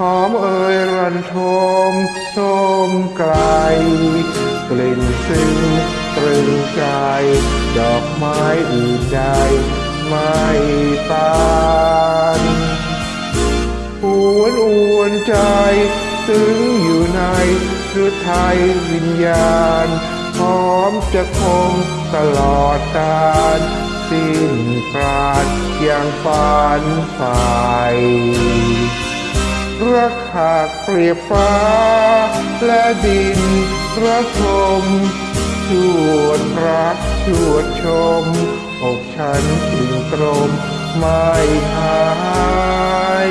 หอมเอ่ยรันทมชมไกล กลิ่นซึ้งตรึงใจดอกไม้อื่นใดไม่ปานหวนอวนใจซึ้งอยู่ในหรือไทยวิญญาณพร้อมจะคงตลอดกาลสิ้นปราดอย่างฝันใฝ่ รักหากเปรียบฟ้า และดินระทมชวดรักชวดชมอกฉันจึงตรมไม่หาย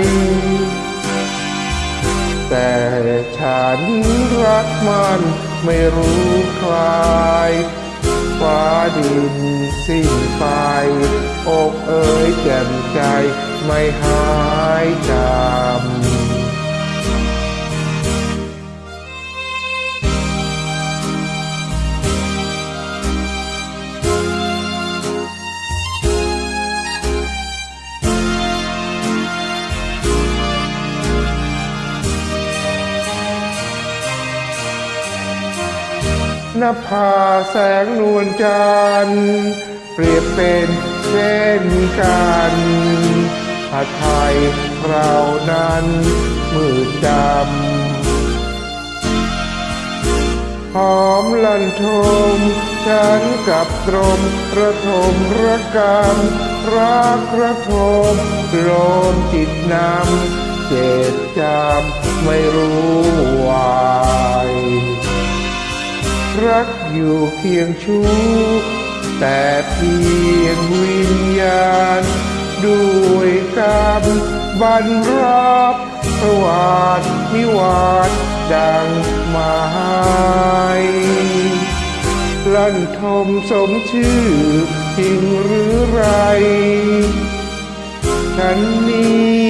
แต่ฉันรักมันไม่รู้คลายฟ้าดินสิ้นไปอกเอ๋ยแจ่มใจไม่หายใจ นภาแสงนวลจันทร์เปรียบเป็นเช่นกันผาไทยเรานั้นมืดดำหอมลันทม ฉันกับตรมระทมระกำรักระทมโลมจิตนำเจตจำไม่รู้ อยู่เพียงชู้แต่เพียงวิญญาณ ด้วยกรรมบันรับสวาดนิวาสดังมายลั่นทมสมชื่อจริงหรือไรฉันนี้